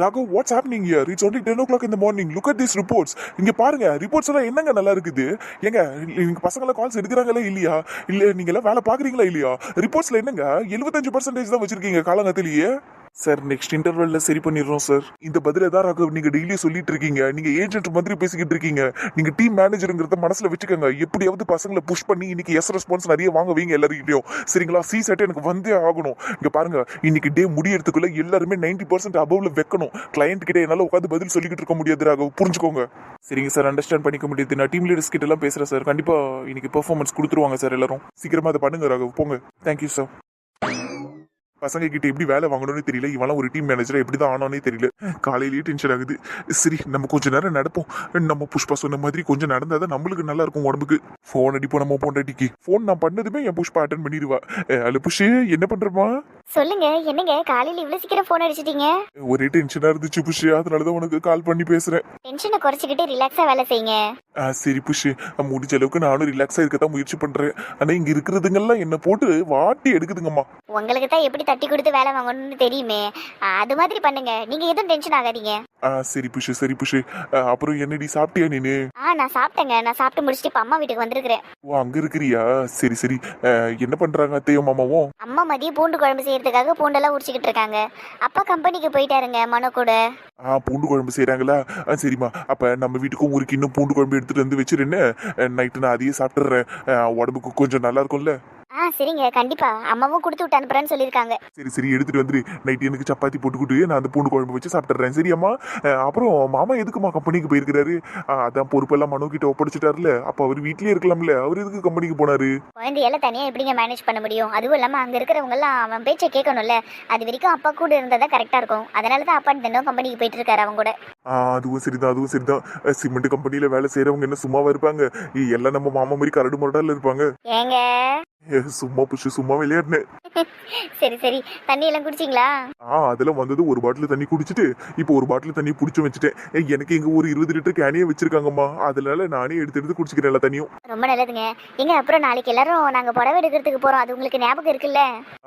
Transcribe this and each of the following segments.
Raghu what's happening here it's only ten o'clock இந்த morning look at this reports இங்க பாருங்க reports எல்லாம் என்னங்க நல்லா இருக்குது? ஏங்க நீங்க பசங்களை கால்ஸ் எடுக்கிறாங்களா இல்லையா? இல்ல நீங்க எல்லாம் வேலை பாக்குறீங்களா இல்லையா? ரிப்போர்ட்ஸ்ல என்னங்க எழுபத்தஞ்சு பர்சன்டேஜ் தான் வச்சிருக்கீங்க காலங்கத்திலேயே. சார் நெக்ஸ்ட் இன்டர்வெல்ல சரி பண்ணிடுறோம் சார் இந்த பதில தான் ராகவ் நீங்க டெய்லியும் சொல்லிட்டு இருக்கீங்க. நீங்க ஏஜென்ட் மாதிரி பேசிக்கிட்டு இருக்கீங்க. நீங்க டீம் மேனேஜருங்கிறத மனசுல வச்சுக்கோங்க. எப்படியாவது பசங்களை புஷ் பண்ணி இன்னைக்கு எஸ் ரெஸ்பான்ஸ் நிறைய வாங்க வைங்க எல்லாருக்கிட்டையும் சரிங்களா? சி சட்டை எனக்கு வந்தே ஆகணும். இங்க பாருங்க இன்னைக்கு டே முடியறதுக்குள்ள எல்லாருமே நைன்டி பர்சன்ட் அபவ்ல வைக்கணும். கிளையண்ட் கிட்ட என்னால உட்காந்து பதில் சொல்லிக்கிட்டு இருக்க முடியாது ராகவ். புரிஞ்சுக்கோங்க. சரிங்க சார் அண்டர்ஸ்டாண்ட் பண்ணிக்க முடியுது. நான் டீம் லீடர்ஸ் கிட்ட எல்லாம் பேசுறேன் சார் கண்டிப்பா இன்னைக்கு பெர்ஃபார்மன்ஸ் கொடுத்துருவாங்க சார் எல்லாரும். சீக்கிரமா அதை பண்ணுங்க ராகவ். போங்க. தேங்க்யூ சார் பசங்க கிட்ட எப்படி வேலை வாங்கணும்னு தெரியல. இவெல்லாம் ஒரு டீம் மேனேஜரை எப்படி தான் ஆனோனே தெரியல. காலையிலேயே டென்ஷன் ஆகுது. சரி நம்ம கொஞ்சம் நேரம் நடப்போம். நம்ம புஷ்பா சொன்ன மாதிரி கொஞ்சம் நடந்தாதான் நம்மளுக்கு நல்லா இருக்கும் உடம்புக்கு. ஃபோன் அடிப்போம் நம்ம பொண்டாட்டிக்கு. ஃபோன் நான் பண்ணதுமே என் புஷ்பா அட்டன் பண்ணிடுவா. அல்ல புஷ் என்ன பண்ணுறமா சொல்லுங்க என்னங்க? காலையில இவ்வளவு சீக்கிரம் போன் அடிச்சிட்டீங்க? ஒரே டென்ஷனா இருந்துச்சு புஷு அதனாலதான் உனக்கு கால் பண்ணி பேசுறேன். டென்ஷனை குறைச்சிக்கிட்டு ரிலாக்ஸா வேலை செய்யுங்க. ஆ, சரி புஷு முடிஞ்ச அளவுக்கு நானும் ரிலாக்ஸா இருக்க தான் முயற்சி பண்றேன். ஆனா இங்க இருக்கிறதுங்கெல்லாம் என்ன போட்டு வாட்டி எடுக்குதுங்கம்மா. உங்களுக்கு தான் எப்படி தட்டி கொடுத்து வேலை வாங்கணும்னு தெரியுமே. அது மாதிரி பண்ணுங்க. நீங்க எதுவும் டென்ஷன் ஆகாதீங்க. ஆ சரி புஷு சரி புஷு அப்புறம் என்னடி சாப்பிட்டியா நீனு? ஆ நான் சாப்பிட்டேங்க. நான் சாப்பிட்டு முடிச்சுட்டு இப்ப அம்மா வீட்டுக்கு வந்திருக்கிறேன். ஓ அங்க இருக்கிறியா? சரி சரி. அஹ், என்ன பண்றாங்க அத்தையும் மாமாவும்? அம்மா மதியம் பூண்டு குழம்பு செய்யறதுக்காக பூண்டெல்லாம் உரிச்சிக்கிட்டு இருக்காங்க. அப்பா கம்பெனிக்கு போயிட்டாருங்க மனோ கூட. ஆ பூண்டு குழம்பு செய்றாங்களா? ஆ சரிம்மா. அப்ப நம்ம வீட்டுக்கும் ஒரு கிண்ணம் பூண்டு குழம்பு எடுத்துட்டு வந்து வச்சிருன்னு நைட்டு நான் அதையே சாப்பிட்டுறேன். அஹ், உடம்புக்கு கொஞ்சம் நல்லா இருக்கும்ல? ஆ சரிங்க கண்டிப்பா. அம்மாவும் கொடுத்து விட்டு அனுப்புறேன்னு சொல்லியிருக்காங்க. சரி சரி எடுத்துட்டு வந்துரு. நைட்டு எனக்கு சப்பாத்தி போட்டுக்கிட்டு நான் அந்த பூண்டு குழம்பு வச்சு சாப்பிட்டுறேன். சரியாம்மா அஹ், அப்புறம் மாமா எதுக்குமா கம்பெனிக்கு போயிருக்கிறாரு? அதான் பொறுப்பெல்லாம் மனு கிட்ட ஒப்படைச்சிட்டாருல. அப்ப அவர் வீட்லயே இருக்கலாம்ல. அவர் எதுக்கு கம்பெனிக்கு போனாரு? குழந்தையெல்லாம் தனியா எப்படிங்க மேனேஜ் பண்ண முடியும்? அதுவும் இல்லாம அங்க இருக்கிறவங்க எல்லாம் அவன் பேச்சை கேட்கணும்ல. அது வரைக்கும் அப்பா கூட இருந்தா கரெக்டா இருக்கும். அதனால தான் அப்பா தினம் கம்பெனிக்கு போயிட்டு இருக்காரு அவங்க கூட அதுவும் சரிதான் அதுவும் சரிதான். அஹ், சிமெண்ட் கம்பெனில வேலை செய்யறவங்க என்ன சும்மாவா இருப்பாங்க? ஏய், எல்லாம் நம்ம மாமா மாதிரி கரடு முரடால இருப்பாங்க. ஏங்க? சும்மா புஷு சும்மா விளையாடினேன் சரி சரி. தண்ணி எல்லாம் குடிச்சிங்களா? ஆ அதெல்லாம் வந்தது ஒரு பாட்டில் தண்ணி குடிச்சிட்டு இப்போ ஒரு பாட்டில் தண்ணி பிடிச்சி வச்சுட்டேன். எனக்கு இங்க ஒரு இருபது லிட்டர் கேனியே வச்சிருக்காங்கம்மா. அதனால நானே எடுத்து எடுத்து குடிச்சிக்கிறேன் எல்லா தண்ணியும். ரொம்ப நல்லதுங்க. எங்க அப்புறம் நாளைக்கு எல்லாரும் நாங்க புடவை எடுக்கிறதுக்கு போறோம். அது உங்களுக்கு ஞாபகம் இருக்குல்ல?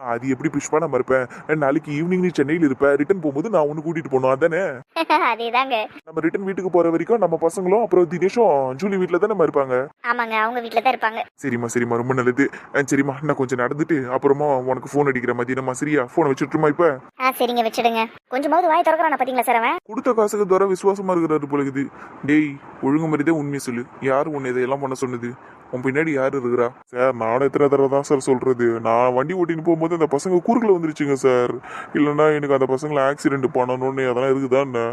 அது எப்படி புஷ்பா நம்ம இருப்பேன். நாளைக்கு ஈவினிங் நீ சென்னையில் இருப்ப. ரிட்டர்ன் போகும்போது நான் ஒன்று கூட்டிட்டு போனோம் அதானே? அதேதாங்க. நம்ம ரிட்டர்ன் வீட்டுக்கு போற வரைக்கும் நம்ம பசங்களும் அப்புறம் தினேஷும் ஜூலி வீட்டில் தான் நம்ம இருப்பாங்க? ஆமாங்க அவங்க வீட்ல தான் இருப்பாங்க. சரிம்மா சரிம்மா. ரொம்ப நல்லது. சரிம்மா. நான் கொஞ்சம் நடந்துட்டு அப்புறமா உனக்கு ஃபோன் அடிக்கிற மதியமா சரியா? ஃபோனை வச்சுட்டுமா இப்போ? ஆ சரிங்க வச்சிடுங்க. கொஞ்சமாவது வாய் திறக்கிறான பாத்தீங்களா சார் அவன்? கொடுத்த காசுக்கு தவிர விசுவாசமா இருக்கிறாரு போல இருக்குது. டேய் ஒழுங்கு மாதிரிதான் உண்மையை சொல்லு. யார் உன்னை இதையெல்லாம் பண்ண சொன்னது? உன் பின்னாடி யார் இருக்கிறா? சார் நானும் எத்தனை தடவை தான் சார் சொல்கிறது நான் வண்டி ஓட்டின்னு போகும்போது அந்த பசங்க குறுக்கில் வந்துருச்சுங்க சார். இல்லைன்னா எனக்கு அந்த பசங்களை ஆக்சிடென்ட் பண்ணணும்னு அதெல்லாம் இருக்குதான்னு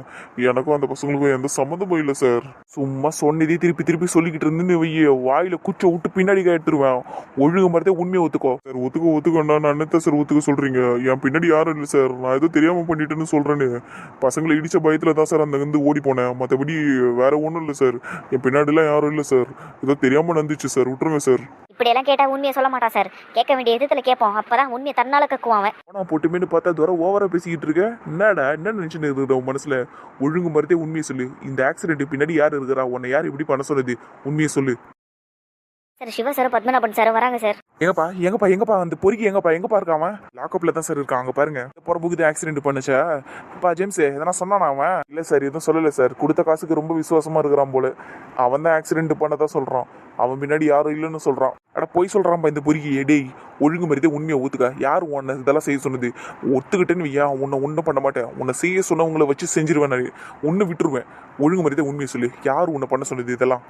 எனக்கும் அந்த பசங்களுக்கும் எந்த சம்மந்தமும் இல்லை சார். சும்மா சொன்னதே திருப்பி திருப்பி சொல்லிக்கிட்டு இருந்து வைய வாயில குச்ச விட்டு பின்னாடி கேட்டுருவேன் ஒழுங்கு மாதிரிதான் உண்மையை ஒத்துக்கோ. சார் ஒத்துக்க ஒத்துக்கோண்டா நான் என்னத்த சார் ஒத்துக்க சொல்றீங்க? என் பின்னாடி யாரும் இல்லை சார். நான் ஏதோ தெரியாம பண்ணிட்டேன்னு சொல்றேன்னு. பசங்களை இடிச்ச பயத்துல தான் சார் அந்த வந்து ஓடி போனேன் மற்றபடி வேற ஒன்றும் இல்லை சார். என் பின்னாடிலாம் யாரும் இல்லை சார். ஏதோ தெரியாம நடந்துச்சு சார். விட்டுருங்க சார். இப்படி எல்லாம் கேட்டா உண்மையை சொல்ல மாட்டான் சார். கேட்க வேண்டிய விதத்துல கேட்போம். அப்பதான் உண்மையை தன்னால கக்குவான் நான் போட்டுமேனு பார்த்தா தூரம் ஓவரா பேசிக்கிட்டு இருக்க. என்னடா என்ன நினைச்சுன்னு இருக்குது உன் மனசுல? ஒழுங்கு மறுத்தே உண்மையை சொல்லு. இந்த ஆக்சிடென்ட் பின்னாடி யார் இருக்கிறா? உன்னை யார் இப்படி பண்ண சொன்னது உண்மையை சொல்லு. Sir Shiva sir Padmanabhan sir வராங்க சார். எங்கப்பா எங்கப்பா எங்கப்பா அந்த பொறுக்கி எங்கப்பா எங்கப்பா இருக்காம லாக்அப்ல தான் சார் இருக்கான் அங்க பாருங்க. புறம்புக்குது ஆக்சிடென்ட் பண்ணுச்சா? அப்பா ஜேம்ஸ் எதனா சொன்னானா அவன்? இல்ல சார் எதுவும் சொல்லல சார். கொடுத்த காசுக்கு ரொம்ப விசுவாசமா இருக்கிறான் போல. அவன் தான் ஆக்சிடென்ட் பண்ணதா சொல்றான். அவன் பின்னாடி யாரும் இல்லைன்னு சொல்றான். அட போய் சொல்றான்ப்பா இந்த பொறுக்கி. டேய் ஒழுங்கு மரியாதை உண்மையை ஒத்துக்க. யார் உன்னை இதெல்லாம் செய்ய சொன்னது? ஒத்துக்கிட்டேன்னு வையா உன்னை ஒன்றும் பண்ண மாட்டேன். உன்னை செய்ய சொன்னவங்களை வச்சு செஞ்சிருவேன் நான். ஒன்று விட்டுருவேன். ஒழுங்கு மரியாதை உண்மையை சொல்லு. யார் உன்னை பண்ண சொன்னது இதெல்லாம்?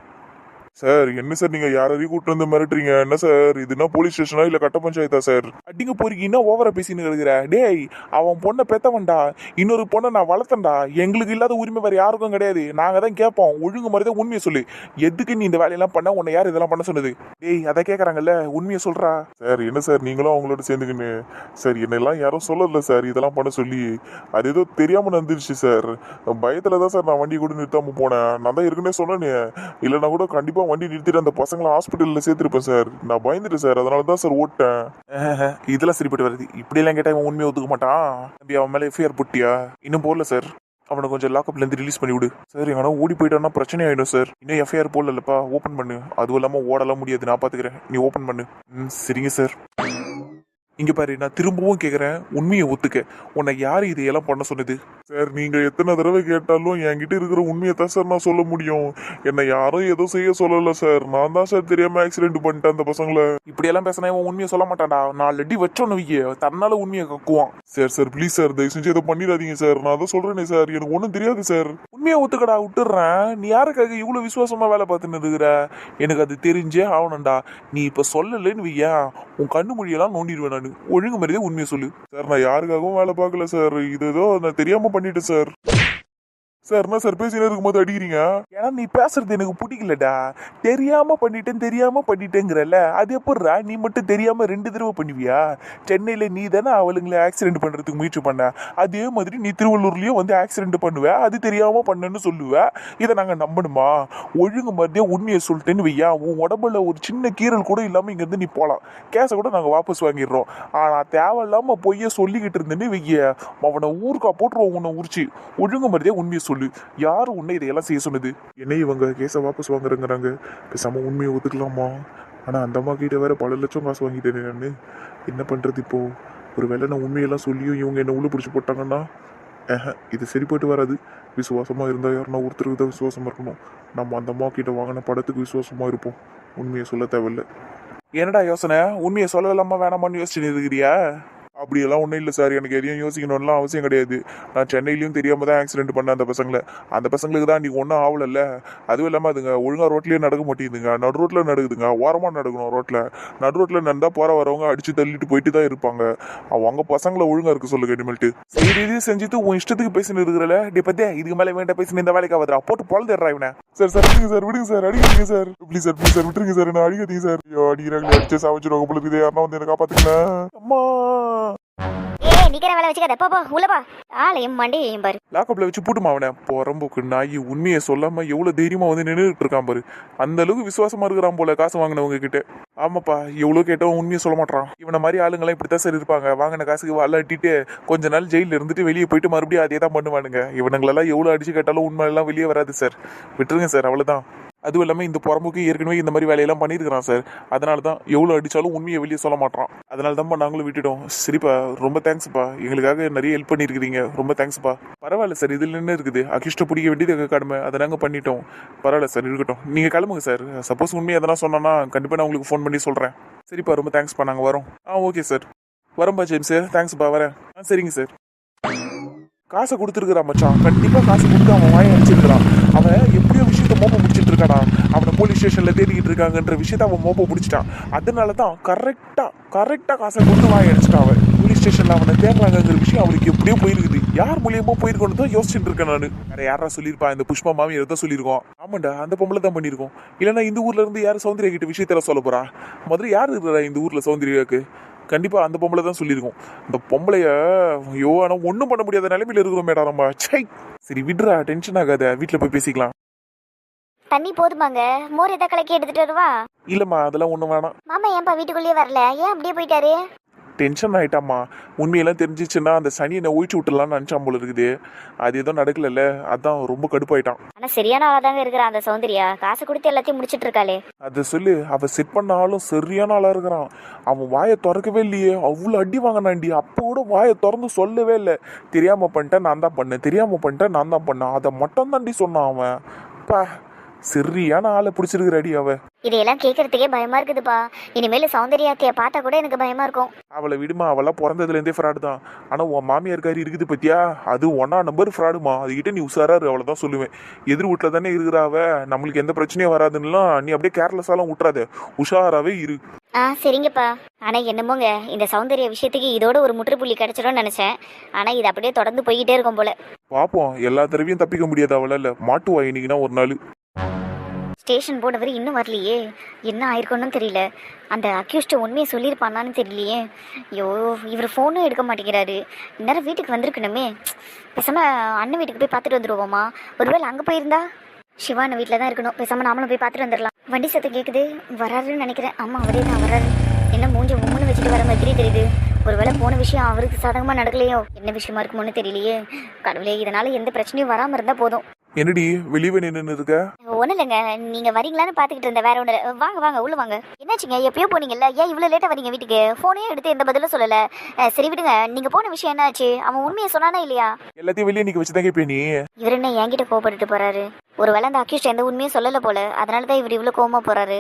சார் என்ன சார் நீங்க யாரையும் கூட்டு வந்து மிரட்டுறீங்க? என்ன சார்? இதுனா போலீஸ் ஸ்டேஷனா இல்ல கட்ட பஞ்சாயத்தா சார்? அடிங்க போறீங்கன்னா ஓவரா பேசின்னு இருக்கிற? டேய் அவன் பொண்ணை பெத்தவன்டா. இன்னொரு பொண்ணை நான் வளர்த்தேன்டா. எங்களுக்கு இல்லாத உரிமை வேற யாருக்கும் கிடையாது. நாங்க தான் கேட்போம். ஒழுங்கு மாதிரி தான் உண்மையை சொல்லு. எதுக்கு நீ இந்த வேலையெல்லாம் பண்ண? உன்னை யார் இதெல்லாம் பண்ண சொன்னது? டேய் அதை கேட்கறாங்கல்ல உண்மையை சொல்றா. சார் என்ன சார்? நீங்களும் அவங்களோட சேர்ந்துக்கின்னு. சார் என்னெல்லாம் யாரும் சொல்லல சார். இதெல்லாம் பண்ண சொல்லி. அது ஏதோ தெரியாம நடந்துருச்சு சார். பயத்துல தான் சார் நான் வண்டி கூட நிறுத்தாம போனேன். நான் தான் இருக்குன்னே சொன்னேனே. இல்லைன்னா கூட கண்டிப்பா வண்டி நிறுத்திட்டு அந்த பசங்களை ஹாஸ்பிட்டலில் சேர்த்திருப்பேன் சார் நான் பயந்துட்டேன் சார் அதனால தான் சார் ஓட்டேன். இதெல்லாம் சரிப்பட்டு வருது. இப்படிலாம் கேட்டால் இவன் உண்மையை ஒத்துக்க மாட்டான்? தம்பி அவன் மேலே எஃப்ஐஆர் போட்டியா? இன்னும் போடல சார் அவனை கொஞ்சம் லாக்அப்லேருந்து ரிலீஸ் பண்ணி விடு. சார் எங்கன்னா ஓடி போயிட்டான்னா பிரச்சனை ஆகிடும் சார் இன்னும் எஃப்ஐஆர் போடலப்பா. ஓப்பன் பண்ணு. அதுவும் இல்லாமல் ஓடலாம் முடியாது. நான் பார்த்துக்கிறேன் நீ ஓப்பன் பண்ணு. ம் சரிங்க சார் இங்க பாரு நான் திரும்பவும் கேக்குறேன். உண்மையை ஒத்துக்க. உன்னை யாரு இதையெல்லாம் பண்ண சொன்னது? சார் நீங்க எத்தனை தடவை கேட்டாலும் என்கிட்ட இருக்கிற உண்மையை தான் சார் நான் சொல்ல முடியும். என்னை யாரும் எதுவும் செய்ய சொல்லல சார். நான் தான் சார் தெரியாம ஆக்சிடென்ட் பண்ணிட்டேன் அந்த பசங்களை. இப்படி எல்லாம் பேசினா இவன் உண்மையை சொல்ல மாட்டான்டா. நாலு அடி வச்சோன்னு வைக்க தன்னால உண்மையை கக்குவான். சார் சார் ப்ளீஸ் சார் தயவு செஞ்சு எதுவும் பண்ணிடாதீங்க சார். நான் தான் சொல்றேனே சார். எனக்கு ஒன்றும் தெரியாது சார். உண்மையை ஒத்துக்கடா விட்டுடுறேன். நீ யாருக்காக இவ்வளவு விசுவாசமா வேலை பார்த்துன்னு இருக்கிற? எனக்கு அது தெரிஞ்சே ஆகணும்டா. நீ இப்ப சொல்லலைன்னு வையா உன் கண்ணு மொழியெல்லாம் நோண்டிடுவேன் ஒழுங்கு மரியாதை உண்மையை சொல்லு. சார் நான் யாருக்காகவும் வேலை பார்க்கல சார். இது ஏதோ நான் தெரியாம பண்ணிட்டேன் சார். சார் என்ன சார் பேசினே இருக்கும்போது அடிக்கிறீங்க? ஏன்னா நீ பேசுறது எனக்கு பிடிக்கலடா. தெரியாம பண்ணிட்டேன் தெரியாம பண்ணிட்டேங்கிறல்ல. அது எப்படிடா? நீ மட்டும் தெரியாம ரெண்டு தடவை பண்ணுவியா? சென்னையில நீ தானே அவளுங்களை ஆக்சிடென்ட் பண்றதுக்கு முயற்சி பண்ண. அதே மாதிரி நீ திருவள்ளூர்லயும் வந்து ஆக்சிடென்ட் பண்ணுவ. அது தெரியாம பண்ணனு சொல்லுவ. இதை நாங்க நம்பணுமா? ஒழுங்கு மாதிரியே உண்மையை சொல்லிட்டேன்னு வையா? உன் உடம்புல ஒரு சின்ன கீறல் கூட இல்லாம இங்க இருந்து நீ போலாம். கேஸை கூட நாங்க வாபஸ் வாங்கிடுறோம். ஆனா தேவையில்லாம பொய்ய சொல்லிக்கிட்டு இருந்தேன்னு வைய. அவனை ஊருக்கா போட்டுருவோம் உன்னை உரிச்சு. ஒழுங்கு மாதிரியே உண்மையை சொல்லு யாரு உன்னை இதையெல்லாம் செய்ய சொன்னது? என்னை இவங்க கேஸை வாபஸ் வாங்குறேங்கிறாங்க. பேசாம உண்மையை ஒத்துக்கலாமா ஆனால் அந்த அம்மா கிட்ட வேற பல லட்சம் காசு வாங்கிட்டேன் நான். என்ன பண்றது இப்போ? ஒரு வேளை நான் உண்மையெல்லாம் சொல்லியும் இவங்க என்ன உள்ள பிடிச்சி போட்டாங்கன்னா? ஏஹ இது சரிப்பட்டு வராது. விசுவாசமா இருந்தா யாருன்னா ஒருத்தருக்கு தான் விசுவாசமா இருக்கணும். நம்ம அந்த அம்மா கிட்ட வாங்கின படத்துக்கு விசுவாசமா இருப்போம். உண்மையை சொல்ல தேவையில்ல. என்னடா யோசனை? உண்மையை சொல்லலாமா வேணாமான்னு யோசிச்சு இருக்கிறியா? அப்படியெல்லாம் ஒன்றும் இல்லை சார். எனக்கு எதையும் யோசிக்கணும்லாம் அவசியம் கிடையாது. நான் சென்னையிலையும் தெரியாமல் தான் ஆக்சிடென்ட் பண்ணேன் அந்த பசங்களை. அந்த பசங்களுக்கு தான் இன்றைக்கி ஒன்றும் ஆகலல்ல அதுவும் இல்லாமல் அதுங்க ஒழுங்காக ரோட்லேயே நடக்க மாட்டேங்குதுங்க. நடு ரோட்டில் நடக்குதுங்க. ஓரமாக நடக்கணும் ரோட்டில் நடு ரோட்டில் நடந்தா போற வரவங்க அடிச்சு தள்ளிட்டு போயிட்டு தான் இருப்பாங்க. அவங்க பசங்களை ஒழுங்காக இருக்க சொல்லுங்க இனிமேல்ட்டு. சரி இது செஞ்சுட்டு உன் இஷ்டத்துக்கு பேசினு இருக்கிறல. டி பத்தே இதுக்கு மேலே வேண்டாம் பேசினு இந்த வேலைக்கு ஆகுதுடா. போட்டு பொழுதுடுறா இவனை. சார் சார் விடுங்க சார் விடுங்க சார் அடிக்கிறீங்க sir. Please sir please sir விட்டுருங்க சார். என்ன அடிக்கிறீங்க சார். ஐயோ அடிக்கிறாங்களே அடிச்சு சாவிச்சிருவாங்க போல இருக்குது. யாருன்னா வந்து என்ன காப்பாத்துங்களேன். அம்மா. ஏய் நிக்கிற வேலை வச்சுக்காத. போ போ உள்ள போ. ஆளையும் மண்டையும் பாரு. லாக்கப்ல வச்சு பூட்டுமா அவனை? புறம்போக்கு நாய் உண்மையை சொல்லாம எவ்வளவு தைரியமா வந்து நின்றுட்டு இருக்கான் பாரு. அந்த அளவுக்கு விசுவாசமா இருக்கிறான் போல காசு வாங்கினவங்க கிட்ட. ஆமாப்பா எவ்வளவு கேட்டவன் உண்மையை சொல்ல மாட்டான் இவனை மாதிரி ஆளுங்களாம் இப்படித்தான் சார் இருப்பாங்க. வாங்கின காசுக்கு வல்லாட்டிட்டு கொஞ்ச நாள் ஜெயில இருந்துட்டு வெளியே போயிட்டு மறுபடியும் அதே தான் பண்ணுவானுங்க. இவனுங்களெல்லாம் எவ்வளவு அடிச்சு கேட்டாலும் உண்மை எல்லாம் வெளியே வராது சார் விட்டுருங்க சார் அவ்வளவுதான். அதுவும் இல்லாமல் இந்த புறமுக்கு ஏற்கனவே இந்த மாதிரி வேலையெல்லாம் பண்ணியிருக்கிறான் சார். அதனால தான் எவ்வளோ அடித்தாலும் உண்மையை வெளியே சொல்ல மாட்டான் அதனால தான்ப்பா நாங்களும் விட்டுட்டோம். சரிப்பா ரொம்ப தேங்க்ஸ்ப்பா எங்களுக்காக நிறைய ஹெல்ப் பண்ணியிருக்கிறீங்க. ரொம்ப தேங்க்ஸ்ப்பா பரவாயில்ல சார் இதில் என்ன இருக்குது. அகிஷ்ட பிடிக்க வேண்டியது எங்கள் கடமை. அதை நாங்கள் பண்ணிட்டோம். பரவாயில்ல சார் இருக்கட்டும். நீங்கள் கிளம்புங்க சார். சப்போஸ் உண்மையை எதனா சொன்னோன்னா கண்டிப்பாக நான் உங்களுக்கு ஃபோன் பண்ணி சொல்கிறேன் சரிப்பா ரொம்ப தேங்க்ஸ்ப்பா நாங்கள் வரோம். ஆ ஓகே சார் வரம்பா ஜேம்ஸ் தேங்க்ஸ்ப்பா வரேன். ஆ சரிங்க சார் காசை கொடுத்துருக்குறான் மச்சான். கண்டிப்பாக காசு கொடுத்து அவன் வாங்கி அடிச்சிருக்கிறான். அவன் வந்து விஷயத்த மோப்ப பிடிச்சிட்டு இருக்கானா அவனை போலீஸ் ஸ்டேஷன்ல தேடிக்கிட்டு இருக்காங்கன்ற விஷயத்த அவன் மோப்ப பிடிச்சிட்டான். அதனால தான் கரெக்டா கரெக்டா காசை கொடுத்து வாய் அடிச்சிட்டான் அவன். போலீஸ் ஸ்டேஷன்ல அவனை தேடுறாங்கிற விஷயம் அவனுக்கு எப்படியோ போயிருக்குது. யார் மூலியமா போயிருக்கோன்னு தான் யோசிச்சுட்டு இருக்கேன் நான். வேற யாரா சொல்லியிருப்பா? இந்த புஷ்பா மாமி தான் சொல்லியிருக்கோம். ஆமாண்டா அந்த பொம்பளை தான் பண்ணியிருக்கோம். இல்லைன்னா இந்த ஊர்ல இருந்து யார் சௌந்தர்யா கிட்ட விஷயத்தெல்லாம் சொல்ல போறா? முதல்ல யார் இருக்கிறா இந்த ஊர்ல சௌந்தர்யாவுக்கு? கண்டிப்பா அந்த பொம்பளை தான் சொல்லியிருக்கோம். இந்த பொம்பளைய ஐயோ ஆனால் ஒன்றும் பண்ண முடியாத நிலைமையில இருக்கிறோம் மேடம் நம்ம. சை சரி விடுறா டென்ஷன் ஆகாத. வீட்டில் போய் பேசிக்கலாம். தண்ணி போதுமாங்க. மோர் எதை கலக்கி எடுத்துட்டு வருவா? இல்லம்மா அதெல்லாம் ஒன்றும் வேணாம். மாமா ஏன்பா வீட்டுக்குள்ளேயே வரல? ஏன் அப்படியே போயிட்டாரு? டென்ஷன் ஆயிட்டாம்மா. உண்மையெல்லாம் தெரிஞ்சிச்சுன்னா அந்த சனியை நான் ஒழிச்சு விட்டுலாம்னு நினச்சான் போல இருக்குது. அது எதுவும் நடக்கலல்ல. அதான் ரொம்ப கடுப்பாயிட்டான். ஆனா சரியான ஆளா தாங்க இருக்கிறா அந்த சௌந்தர்யா. காசு கொடுத்து எல்லாத்தையும் முடிச்சிட்டு இருக்காளே. அதை சொல்லு அவ செட் பண்ண ஆளும் சரியான ஆளா இருக்கிறான். அவன் வாயை திறக்கவே இல்லையே. அவ்வளோ அடி வாங்கினாண்டி அப்போ கூட வாயை திறந்து சொல்லவே இல்லை. தெரியாம பண்ணிட்டேன் நான் தான் பண்ணேன். தெரியாம பண்ணிட்டேன் நான் தான் பண்ணேன். அதை மட்டும் தாண்டி சொன்னான் அவன். பா சரியான ஆளை பிடிச்சிருக்கிற அடி அவ. இதையெல்லாம் கேட்கறதுக்கே பயமா இருக்குதுப்பா. இனிமேல் சௌந்தர்யாத்தைய பார்த்தா கூட எனக்கு பயமா இருக்கும். அவளை விடுமா அவெல்லாம் பிறந்ததுலேருந்தே ஃப்ராடு தான். ஆனால் உன் மாமியார் காரி இருக்குது பத்தியா? அது ஒன்னா நம்பர் ஃப்ராடுமா அதுகிட்ட நீ உஷாராரு அவளை தான் சொல்லுவேன். எதிர் வீட்டில் தானே இருக்கிற அவ. நம்மளுக்கு எந்த பிரச்சனையும் வராதுன்னுலாம் நீ அப்படியே கேர்லெஸ்ஸாலாம் விட்றாத உஷாராவே இரு. ஆ சரிங்கப்பா. ஆனா என்னமோங்க இந்த சௌந்தர்ய விஷயத்துக்கு இதோட ஒரு முற்றுப்புள்ளி கிடைச்சிடும்னு நினைச்சேன். ஆனா இது அப்படியே தொடர்ந்து போய்கிட்டே இருக்கும் போல. பார்ப்போம் எல்லா தடவையும் தப்பிக்க முடியாது அவளால. மாட்டுவா இன்னைக்குனா ஒரு நாள். ஸ்டேஷன் போனவர் இன்னும் வரலையே. என்ன ஆயிருக்கணும்னு தெரியல. அந்த அக்யூஸ்ட் உண்மையை சொல்லியிருப்பானான்னு தெரியலையே. ஐயோ இவர் ஃபோனும் எடுக்க மாட்டேங்கிறாரு. இந்நேரம் வீட்டுக்கு வந்திருக்கணுமே. பேசாமல் அண்ணன் வீட்டுக்கு போய் பார்த்துட்டு வந்துடுவோமா ஒருவேளை அங்கே போயிருந்தா? சிவான வீட்டில் தான் இருக்கணும். பேசாமல் நாமளும் போய் பார்த்துட்டு வந்துடலாம் வண்டி சத்தம் கேட்குது வராருன்னு நினைக்கிறேன். ஆமாம் அவரே தான் வராரு. என்ன மூஞ்ச உம்முன்னு வச்சுட்டு வர மாதிரி தெரியுது. ஒருவேளை போன விஷயம் அவருக்கு சாதகமாக நடக்கலையோ? என்ன விஷயமா இருக்குமோன்னு தெரியலையே. கடவுளே இதனால் எந்த பிரச்சனையும் வராமல் இருந்தால் போதும். என்னடி வெளியே நின்று இருக்க? ஒன்றும் இல்லைங்க. நீங்க வரீங்களான்னு பார்த்துக்கிட்டு இருந்தேன். வேற ஒன்று வாங்க வாங்க உள்ள வாங்க. என்னாச்சுங்க? எப்பயோ போனீங்கல்ல? ஏன் இவ்வளோ லேட்டாக வரீங்க வீட்டுக்கு? ஃபோனே எடுத்து எந்த பதிலும் சொல்லலை. சரி விடுங்க. நீங்க போன விஷயம் என்னாச்சு? அவன் உண்மையை சொன்னானா இல்லையா? எல்லாத்தையும் வெளியே நிக்க வச்சுதான் கேப்பே நீ. இவர் என்ன என்கிட்ட கோவப்பட்டுட்டு போறாரு? ஒருவேளை அந்த அக்யூஸ்ட் எந்த உண்மையும் சொல்லல போல. அதனால தான் இவர் இவ்வளோ கோவமா போறாரு.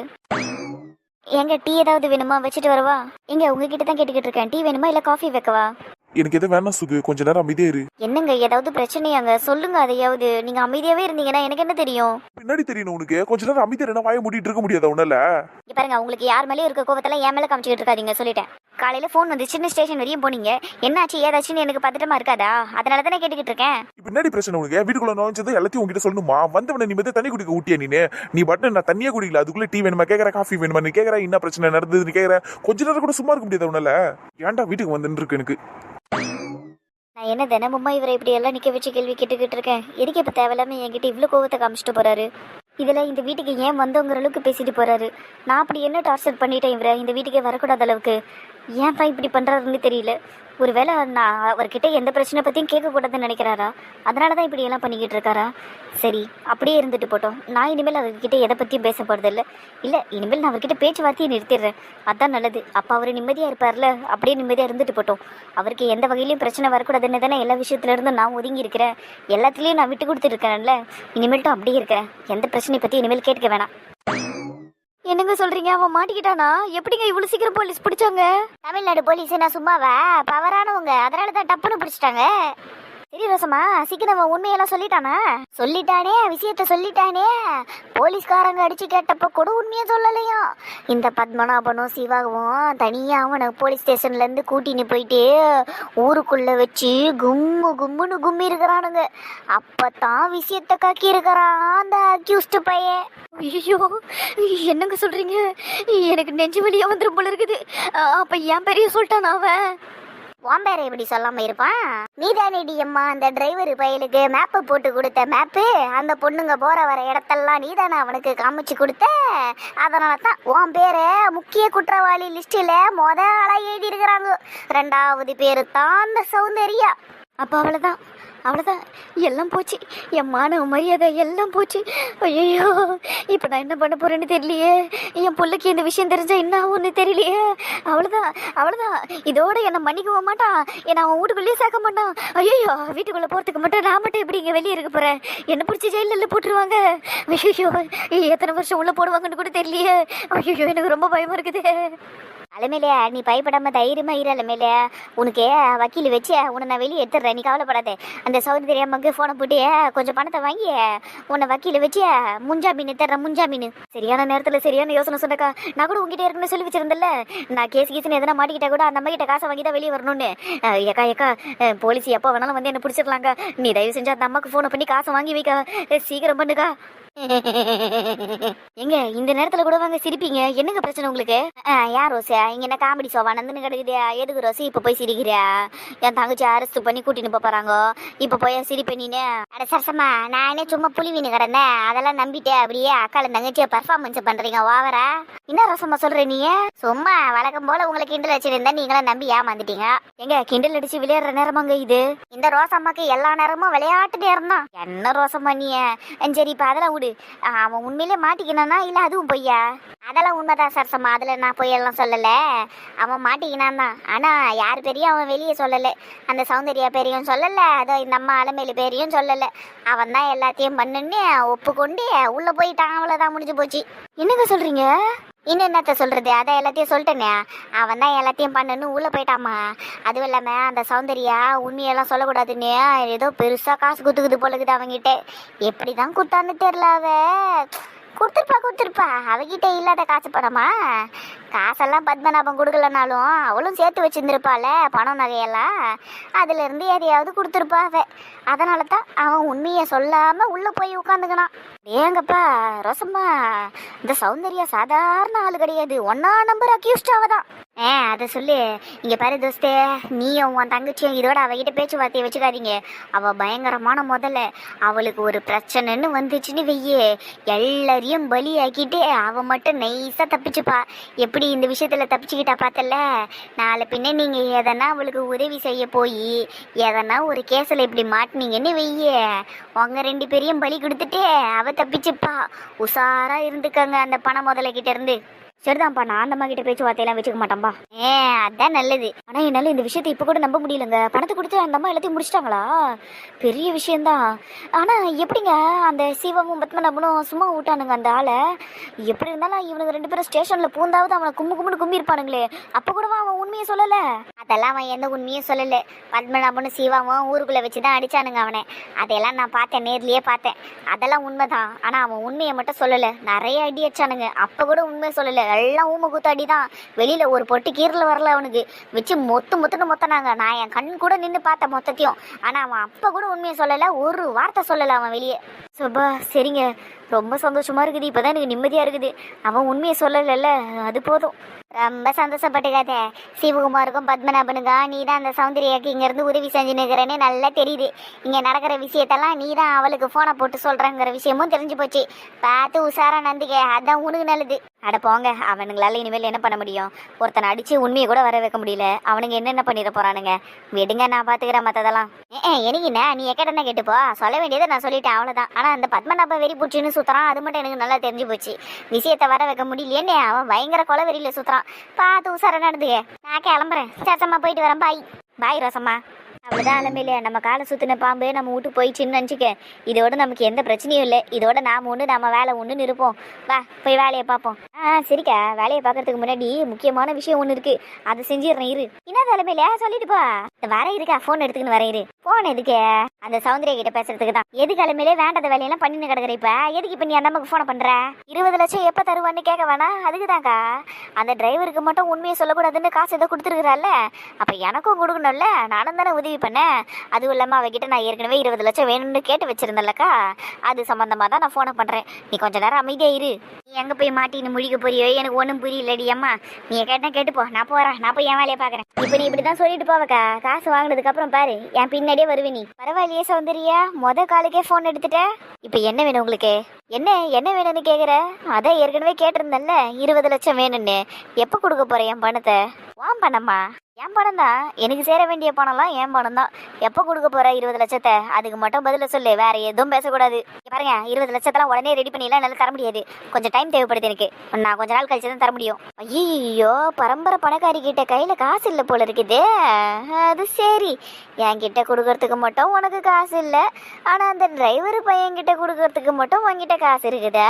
எங்க டீ ஏதாவது வேணுமா? வச்சுட்டு வரவா? எங்க உங்ககிட்ட தான் கேட்டுக்கிட்டு இருக்கேன். டீ வேணுமா? இல்ல காஃபி வைக்கவா? எனக்கு எதுவும் வேணாம் சுகு கொஞ்ச நேரம் அமைதியே இரு. என்னங்க ஏதாவது பிரச்சனையாங்க? சொல்லுங்க அதையாவது. நீங்க அமைதியாவே இருந்தீங்கன்னா எனக்கு என்ன தெரியும்? பின்னாடி தெரியணும் உனக்கு. கொஞ்ச நேரம் அமைதியா என்ன வாய மூடிட்டு இருக்க முடியாதா உன்னால? இங்க பாருங்க உங்களுக்கு யார் மேலேயும் இருக்க கோவத்தெல்லாம் என் மேல காமிச்சிட்டு இருக்காதீங்க சொல்லிட்டேன். காலையில ஃபோன் வந்து சின்ன ஸ்டேஷன் வரையும் போனீங்க. என்னாச்சு ஏதாச்சுன்னு எனக்கு பதட்டமா இருக்காதா? அதனால தானே கேட்டுக்கிட்டு இருக்கேன். பின்னாடி பிரச்சனை உனக்கு. வீட்டுக்குள்ள நுழைஞ்சது எல்லாத்தையும் உங்ககிட்ட சொல்லணுமா? வந்தவன நீ தண்ணி குடிக்க ஊட்டியா நீனு? நீ பட்டு நான் தண்ணியே குடிக்கல. அதுக்குள்ள டீ வேணுமா? கேக்குற காஃபி வேணுமா? நீ கேக்குற என்ன பிரச்சனை நடந்தது நீ கேக்குற. கொஞ்ச நேரம் கூட சும்மா இருக்க முடியாது உன்னால? ஏன்டா வீட்டுக்கு வந்துன்னு இருக்கு எனக்கு? நான் என்ன தினமுமா இவரை இப்படி எல்லாம் நிக்க வச்சு கேள்வி கேட்டுக்கிட்டு இருக்கேன்? எதுக்கு இப்ப தேவையில்லாம என்கிட்ட இவ்வளவு கோவத்தை காமிச்சிட்டு போறாரு? இதுல இந்த வீட்டுக்கு ஏன் வந்தோங்கிற அளவுக்கு பேசிட்டு போறாரு? நான் அப்படி என்ன டார்ச்சர் பண்ணிட்டேன் இவரை? இந்த வீட்டுக்கே வரக்கூடாத அளவுக்கு. ஏன்ப்பா இப்படி பண்ணுறாருன்னு தெரியல. ஒருவேளை நான் அவர்கிட்ட எந்த பிரச்சனை பற்றியும் கேட்கக்கூடாதுன்னு நினைக்கிறாரா? அதனால தான் இப்படியெல்லாம் பண்ணிக்கிட்டு இருக்காரா? சரி அப்படியே இருந்துட்டு போட்டோம். நான் இனிமேல் அவர்கிட்ட எதை பற்றியும் பேச போகிறதில்ல இல்லை இனிமேல் நான் அவர்கிட்ட பேச்சுவார்த்தையை நிறுத்திடுறேன். அதான் நல்லது. அப்போ அவர் நிம்மதியாக இருப்பார்ல? அப்படியே நிம்மதியாக இருந்துட்டு போட்டோம். அவருக்கு எந்த வகையிலையும் பிரச்சனை வரக்கூடாதுன்னு தானே எல்லா விஷயத்துல இருந்தும் நான் ஒதுங்கி இருக்கிறேன். எல்லாத்துலேயும் நான் விட்டு கொடுத்துருக்கேன்ல இனிமேல்ட்டும் அப்படியே இருக்கிறேன் எந்த பிரச்சனையை பற்றி இனிமேல் கேட்க வேணாம். என்னங்க சொல்றீங்க? அவன் மாட்டிக்கிட்டானா? எப்படிங்க இவ்வளவு சீக்கிரம் போலீஸ் பிடிச்சாங்க? தமிழ்நாடு போலீஸ் என்ன சும்மாவா? பவரானவங்க. அதனால தான் டப்புன்னு பிடிச்சிட்டாங்க. சரி ரோசமா சீக்கிரம் அவன் உண்மையெல்லாம் சொல்லிட்டானா? சொல்லிட்டானே விஷயத்த சொல்லிட்டானே. போலீஸ்காரங்க அடிச்சு கேட்டப்ப கூட உண்மையை சொல்லலையா? இந்த பத்மநாபனும் சிவாவும் தனியா அவனை போலீஸ் ஸ்டேஷன்ல இருந்து கூட்டின்னு போயிட்டு ஊருக்குள்ள வச்சு கும்மு கும்முன்னு கும்மி இருக்கிறானுங்க அப்பதான் விஷயத்த கக்கி இருக்கிறான் அந்த அக்யூஸ்ட் பையன். ஐயோ என்னங்க சொல்றீங்க? எனக்கு நெஞ்சு வழியா வந்துரும் போல இருக்குது. அப்ப என் பெரிய சொல்லிட்டான் அவன்? உன் பேரை எப்படி சொல்லாம இருப்பான்? நீதானேடி அம்மா அந்த டிரைவர் பயலுக்கு மேப்பு போட்டு கொடுத்த மேப்பு அந்த பொண்ணுங்க போற வர இடத்தெல்லாம் நீதானே அவனுக்கு காமிச்சு கொடுத்த? அதனால தான் உன் பேரு முக்கிய குற்றவாளி லிஸ்டில் மொத ஆளா எழுதி இருக்கிறாங்க ரெண்டாவது பேரு தான் அந்த சௌந்தர்யா. அப்போ அவ்வளோதான் அவ்வளோதான் எல்லாம் போச்சு. என் மாணவ மரியாதை எல்லாம் போச்சு. ஐயோ இப்போ நான் என்ன பண்ண போகிறேன்னு தெரியலையே. என் பிள்ளைக்கு இந்த விஷயம் தெரிஞ்சால் என்ன ஆகும்னு தெரியலையே. அவ்வளோதான் அவ்வளோதான் இதோட என்னை மன்னிக்கவே மாட்டான். என்னை அவன் வீட்டுக்குள்ளேயே சேர்க்க மாட்டான். ஐயோ வீட்டுக்குள்ளே போகிறதுக்கு மட்டும் நான் மட்டும் எப்படி இங்கே வெளியே இருக்க போகிறேன் என்னை பிடிச்சி ஜெயிலில் போட்டுருவாங்க. ஐயோ எத்தனை வருஷம் உள்ளே போடுவாங்கன்னு கூட தெரியலையே. ஐயோ எனக்கு ரொம்ப பயமாக இருக்குது. அலமேலையா நீ பயப்படாம தைரியமா இரு அலமேலையா உனக்கு வக்கீல் வச்சு உன்னை நான் வெளியே எடுத்துடுறேன். நீ கவலைப்படாத. அந்த சௌதரி அம்மாக்கு ஃபோனை போட்டு கொஞ்சம் பணத்தை வாங்கி உன்னை வக்கீல் வச்சு முன்ஜாமீன் தர்றேன் முன்ஜாமீன். சரியான நேரத்தில் சரியான யோசனை சொன்னக்கா. நான் கூட உங்ககிட்ட இருக்கணும்னு சொல்லி வச்சிருந்தேன்ல. நான் கேஸ் கீஸ்னு எதனா மாட்டிக்கிட்டா கூட அந்த அம்மா கிட்ட காசை வாங்கி தான் வெளியே வரணும்னு. ஏக்கா ஏக்கா போலீஸ் எப்போ வேணாலும் வந்து என்ன பிடிச்சிடலாங்க நீ தயவு செஞ்சு அந்த அம்மாக்கு ஃபோனை பண்ணி காசை வாங்கி வைக்க. சீக்கிரம் பண்ணுக்கா. எங்க இந்த நேரத்துல கூட வாங்க சிரிப்பீங்க. என்னங்க பிரச்சனை உங்களுக்கு? யார் ரோசா? என்ன காமெடி சோவா வனந்துன்னு கிடக்குது. எதுக்கு ரோசி? இப்ப போய் சிரிக்கிறியா? என் தங்கச்சி அரெஸ்ட் பண்ணி கூட்டின்னு போறாங்க. இப்ப போய் சிரிப்ப நீனு. அட சரசம்மா நானே சும்மா புலி வீணு கிடந்தேன்? அதெல்லாம் நம்பிட்டேன் அப்படியே அக்கால தங்கச்சியை பர்ஃபார்மன்ஸ் பண்றீங்க ஓவரா? என்ன ரசமா சொல்ற நீ? சும்மா வழக்கம் போல உங்களை கிண்டல் வச்சிருந்தா நீங்களும் நம்பி ஏமாந்துட்டீங்க. எங்க கிண்டல் அடிச்சு விளையாடுற நேரமாங்க இது? இந்த ரோசம்மாக்கு எல்லா நேரமும் விளையாட்டு நேரம் தான் என்ன ரோசம்மா நீ? சரி இப்ப அதெல்லாம் விடு. அவன் உண்மையிலே மாட்டிக்கணும்னா இல்ல அதுவும் பொய்யா? அதெல்லாம் உண்மைதான் சரசம்மா. அதுல நான் பொய்யெல்லாம் சொல்லலை சொல்லல. அவன் மாட்டிக்கினான் தான். ஆனா யார் பேரையும் அவன் வெளியே சொல்லலை. அந்த சௌந்தர்யா பேரையும் சொல்லல. அதோ இந்த அம்மா அலமேலு பேரையும் சொல்லல. அவன் தான் எல்லாத்தையும் பண்ணுன்னு ஒப்புக்கொண்டு உள்ள போயிட்டான். அவ்வளவுதான் முடிஞ்சு போச்சு. என்னங்க சொல்றீங்க? இன்னும் என்னத்த சொல்றது? அதான் எல்லாத்தையும் சொல்லிட்டேனே. அவன் தான் எல்லாத்தையும் பண்ணுன்னு உள்ள போயிட்டாமா? அதுவும் இல்லாம அந்த சௌந்தர்யா உண்மையெல்லாம் சொல்லக்கூடாதுன்னு ஏதோ பெருசா காசு குத்துக்குது போலக்குது அவங்கிட்ட எப்படிதான் குத்தான்னு தெரியல அவ. கொடுத்துருப்பா கொடுத்துருப்பா. அவகிட்ட இல்லாத காசு பணமா? காசெல்லாம் பத்மநாபம் கொடுக்கலனாலும் அவளும் சேர்த்து வச்சுருந்துருப்பாள் பணம் நகையெல்லாம். அதுலேருந்து எதையாவது கொடுத்துருப்பா அவ. அதனால தான் அவன் உண்மையை சொல்லாமல் உள்ளே போய் உட்காந்துக்கினான் ஏங்கப்பா ரோசம்மா இந்த சௌந்தர்யா சாதாரண ஆள் கிடையாது. ஒன்றா நம்பர் அக்யூஸ்ட் தான் ஏ அதை சொல்லு. இங்கே பாரு தோஸ்தே நீயும் உன் தங்கச்சியும் இதோட அவகிட்ட பேச்சுவார்த்தையை வச்சுக்காதீங்க. அவள் பயங்கரமான முதல்ல அவளுக்கு ஒரு பிரச்சனைன்னு வந்துச்சுன்னு வெய்யே. எல்லாரையும் பலியாக்கிட்டு அவள் மட்டும் நைஸாக தப்பிச்சுப்பா. எப்படி இந்த விஷயத்துல தப்பிச்சுக்கிட்டா பார்த்தல நாளை பின்ன நீங்கள் எதனா அவளுக்கு உதவி செய்ய போய் எதனா ஒரு கேஸில் இப்படி மாட்டினீங்கன்னு வெய்யே. உங்க ரெண்டு பேரையும் பலி கொடுத்துட்டு அவள் தப்பிச்சுப்பா. உஷாராக இருந்துக்கங்க அந்த பண முதல்ல கிட்டேருந்து சரிதான்ப்பா நான் அந்த அம்மா கிட்ட பேச்சுவார்த்தையெல்லாம் வச்சுக்க மாட்டேன்பா. ஏ அதான் நல்லது. ஆனால் என்னால் இந்த விஷயத்தை இப்போ கூட நம்ப முடியலங்க. பணத்தை கொடுத்து அந்த அம்மா எல்லாத்தையும் முடிச்சிட்டாங்களா? பெரிய விஷயம்தான். ஆனால் எப்படிங்க அந்த சிவமும் பத்மநாபனும் சும்மா விட்டானுங்க அந்த ஆளை? எப்படி இருந்தாலும் இவனுக்கு ரெண்டு பேரும் ஸ்டேஷனில் பூந்தாவது அவனை கும்பு கும்புன்னு கும்மி இருப்பானுங்களே அப்ப கூடவா அவன் உண்மையை சொல்லலை? அதெல்லாம் அவன் எந்த உண்மையும் சொல்லலை. பத்மநாபனும் சிவாவும் வச்சு தான் அடிச்சானுங்க அவனை. அதையெல்லாம் நான் பார்த்தேன் நேர்லேயே பார்த்தேன். அதெல்லாம் உண்மைதான். ஆனால் அவன் உண்மையை மட்டும் சொல்லலை. நிறைய அடி அடிச்சானுங்க. அப்போ கூட உண்மையை சொல்லலை. எல்லாம் ஊமை குத்தாடி தான் வெளியில ஒரு பொட்டு கீரில் வரல அவனுக்கு. வச்சு மொத்து மொத்துன்னு மொத்தனாங்க. நான் என் கண் கூட நின்று பார்த்தேன் மொத்தத்தையும். ஆனா அவன் அப்ப கூட உண்மையை சொல்லலை ஒரு வார்த்தை சொல்லலை அவன் வெளியே. சுபா சரிங்க. ரொம்ப சந்தோஷமா இருக்குது. இப்பதான் எனக்கு நிம்மதியா இருக்குது. அவன் உண்மையை சொல்லலைல்ல. அது போதும். ரொம்ப சந்தோஷப்பட்டுக்காத. சிவகுமாருக்கும் பத்மநாபனுக்கா நீ தான் அந்த சௌந்தர்யாக்கு இங்க இருந்து உதவி செஞ்சுன்னுக்கிறேன்னு நல்லா தெரியுது. இங்க நடக்கிற விஷயத்தெல்லாம் நீ தான் அவளுக்கு ஃபோனை போட்டு சொல்கிறேங்கிற விஷயமும் தெரிஞ்சு போச்சு. பார்த்து உஷாரா நந்துக்க. அதான் உனக்கு நல்லது. அட போங்க. அவனுங்களால இனிமேல் என்ன பண்ண முடியும்? ஒருத்தனை அடிச்சு உண்மையை கூட வர வைக்க முடியல. அவனுங்க என்னென்ன பண்ணிட போறானுங்க? விடுங்க நான் பார்த்துக்கிறேன் மத்ததெல்லாம். ஏ எனக்கு என்ன? நீ எக்கடனா கேட்டுப்போ. சொல்ல வேண்டியதை நான் சொல்லிட்டேன். அவ்வளவுதான். ஆனா அந்த பத்மநாப வெறி புடிச்சுன்னு சுற்றுறான் அது மட்டும் எனக்கு நல்லா தெரிஞ்சு போச்சு. விஷயத்தை வர வைக்க முடியலையே அவன் பயங்கர கொலை வெறியில சுத்துறான். பார்த்து உசார நடந்துக்க. நான் கிளம்புறேன். சச்சம்மா போயிட்டு வரேன். பாய். பாய் ரோசம்மா. அவ்வளோதான் அலமையில நம்ம காலை சுத்தின பாம்பு நம்ம வீட்டு போயிடுச்சுன்னு நினச்சிக்க. இதோட நமக்கு எந்த பிரச்சனையும் இல்லை. இதோட நாம ஒன்று நம்ம வேலை ஒன்றுன்னு இருப்போம். வா போய் வேலையை பார்ப்போம். ஆ சரிக்கா. வேலையை பார்க்கறதுக்கு முன்னாடி முக்கியமான விஷயம் ஒன்று இருக்கு. அதை செஞ்சிடுறேன் இரு. என்ன தலைமையில சொல்லிட்டு போ. இந்த வர இருக்கா? ஃபோன் எடுத்துக்கின்னு வரேன் இரு. ஃபோன் எதுக்கு? அந்த சௌந்தர்யா கிட்ட பேசுறதுக்கு தான். எது கிளமையிலே வேண்டாத வேலையெல்லாம் பண்ணின்னு கிடக்குற இப்ப. எதுக்கு இப்ப நீ அந்த நமக்கு ஃபோனை பண்ற? இருபது லட்சம் எப்ப தருவான்னு கேட்க வேணாம். அதுக்கு தான்க்கா அந்த டிரைவருக்கு மட்டும் உண்மையை சொல்லக்கூடாதுன்னு காசு ஏதோ கொடுத்துருக்குறால அப்ப எனக்கும் கொடுக்கணும்ல. நானும் தானே உதவி பண்ணேன் அதுவும் இல்லாமல் அவகிட்ட நான் ஏற்கனவே இருபது லட்சம் வேணும்னு கேட்டு வச்சிருந்தேன்லக்கா. அது சம்மந்தமாக தான் நான் ஃபோனை பண்றேன். நீ கொஞ்ச நேரம் அமைதியாக இரு. நீ எங்க போய் மாட்டின்னு முழிக்க போறியோ எனக்கு ஒன்றும் புரியலடி அம்மா. நீ கேட்டால் கேட்டுப்போ. நான் போகிறேன் நான் போய் என் வேலையை பாக்குறேன். இப்போ நீ இப்படிதான் சொல்லிட்டு போவக்கா. காசு வாங்கினதுக்கப்புறம் பாரு. என் பின்னாடியே வருவே நீ. பரவாயில்லையே சௌந்தரியா. மொத காலுக்கே ஃபோன் எடுத்துட்டேன் இப்போ என்ன வேணும் உங்களுக்கு? என்ன? என்ன வேணும்னு கேட்குற அதான் ஏற்கனவே கேட்டிருந்தேன்ல. இருபது லட்சம் வேணும்னு. எப்போ கொடுக்க போற என் பணத்தை? வாம் பணமா என் பணம் தான். எனக்கு சேர வேண்டிய பணம்லாம் என் பணம் தான். எப்போ கொடுக்க போற? இருபது லட்சத்தை. அதுக்கு மட்டும் பதில சொல்லு. வேற எதுவும் பேசக்கூடாது. பாருங்க இருபது லட்சத்தெல்லாம் உடனே ரெடி பண்ணிலாம் என்னால் தர முடியாது. கொஞ்சம் டைம் தேவைப்படுது எனக்கு. நான் கொஞ்ச நாள் கழிச்சு தான் தர முடியும். ஐயோ பரம்பரை பணக்காரி கிட்ட கையில காசு இல்லை போல இருக்குது. அது சரி. என்கிட்ட கொடுக்கறதுக்கு மட்டும் உனக்கு காசு இல்லை. ஆனா அந்த டிரைவர் பையன் கிட்ட கொடுக்கறதுக்கு மட்டும் உன்கிட்ட காசு இருக்குதா.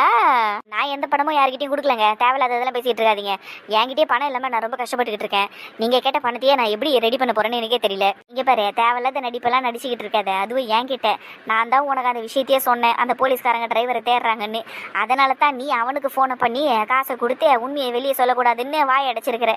நான் எந்த பணமும் யார்கிட்டயும் கொடுக்கலங்க. தேவையில்லாததெல்லாம் பேசிட்டு இருக்காதீங்க. என்கிட்டயே பணம் இல்லாம நான் ரொம்ப கஷ்டப்பட்டுக்கிட்டு இருக்கேன். நீங்க கேட்ட பணம் பணத்தையே நான் எப்படி ரெடி பண்ண போறேன்னு எனக்கே தெரியல. இங்க பாரு தேவையில்லாத நடிப்பெல்லாம் நடிச்சுக்கிட்டு இருக்காத. அதுவும் என்கிட்ட. நான் தான் உனக்கு அந்த விஷயத்தையே சொன்னேன். அந்த போலீஸ்காரங்க டிரைவரை தேடுறாங்கன்னு. அதனால தான் நீ அவனுக்கு ஃபோனை பண்ணி காசை கொடுத்து உண்மையை வெளியே சொல்லக்கூடாதுன்னு வாய் அடைச்சிருக்கிற.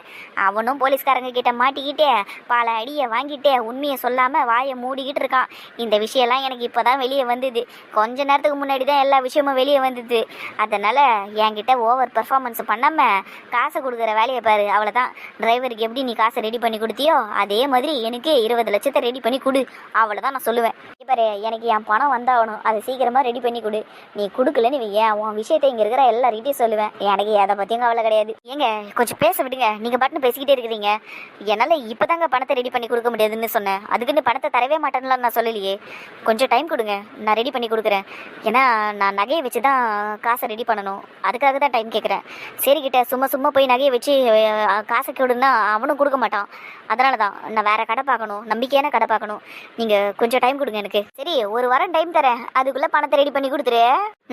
அவனும் போலீஸ்காரங்க கிட்ட மாட்டிக்கிட்டே பல அடியை வாங்கிட்டே உண்மையை சொல்லாம வாயை மூடிக்கிட்டு இருக்கான். இந்த விஷயம்லாம் எனக்கு இப்போதான் வெளியே வந்தது. கொஞ்ச நேரத்துக்கு முன்னாடி தான் எல்லா விஷயமும் வெளியே வந்தது. அதனால என்கிட்ட ஓவர் பெர்ஃபார்மன்ஸ் பண்ணாம காசை கொடுக்குற வேலையை பாரு. அவ்வளோதான் டிரைவருக்கு எப்படி நீ காசை ரெடி பண்ணி கொடுத்தியோ? அதே மாதிரி எனக்கு இருபது லட்சத்தை ரெடி பண்ணி கொடு. அவ்வளோதான் நான் சொல்லுவேன். பாரு எனக்கு என் பணம் வந்தாகணும். அதை சீக்கிரமாக ரெடி பண்ணி கொடு. நீ கொடுக்கலன்னு ஏன் உன் விஷயத்தை இங்கே இருக்கிற எல்லார்கிட்டையும் சொல்லுவேன். எனக்கு அதை பற்றியும் கவலை கிடையாது. ஏங்க கொஞ்சம் பேச விடுங்க. நீங்கள் பாட்டுன்னு பேசிக்கிட்டே இருக்கிறீங்க. என்னால் இப்போ தாங்க பணத்தை ரெடி பண்ணி கொடுக்க முடியாதுன்னு சொன்னேன். அதுக்குன்னு பணத்தை தரவே மாட்டேன்லாம் நான் சொல்லலையே. கொஞ்சம் டைம் கொடுங்க. நான் ரெடி பண்ணி கொடுக்குறேன். ஏன்னா நான் நகையை வச்சு தான் காசை ரெடி பண்ணணும். அதுக்காக தான் டைம் கேட்குறேன் சரி கிட்ட சும்மா சும்மா போய் நகையை வச்சு காசை கொடுன்னா அவனும் கொடுக்க மாட்டான். அதனால தான் நான் வேறு கடை பார்க்கணும். நம்பிக்கையான கடை பார்க்கணும். நீங்கள் கொஞ்சம் டைம் கொடுங்க எனக்கு. சரி ஒரு வாரம் டைம் தரேன். அதுக்குள்ள பணத்தை ரெடி பண்ணி கொடுத்துரு.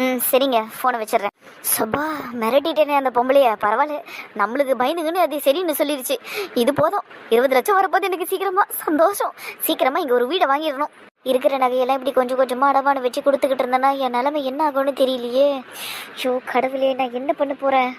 ம் சரிங்க. ஃபோனை வச்சிடுறேன். சபா மிரட்டிட்டேனே அந்த பொம்பளைய. பரவாயில்ல. நம்மளுக்கு பயந்துங்கன்னு அது சரின்னு சொல்லிடுச்சு இது போதும். இருபது லட்சம் வரப்போது எனக்கு சீக்கிரமா. சந்தோஷம். சீக்கிரமா இங்க ஒரு வீடை வாங்கிடணும். இருக்கிற நகையெல்லாம் இப்படி கொஞ்சம் கொஞ்சமாக அடமானம் வச்சு கொடுத்துக்கிட்டு இருந்தேன்னா என் நிலமை என்ன ஆகும்னு தெரியலையே. ஷோ கடவுளே நான் என்ன பண்ண போறேன்?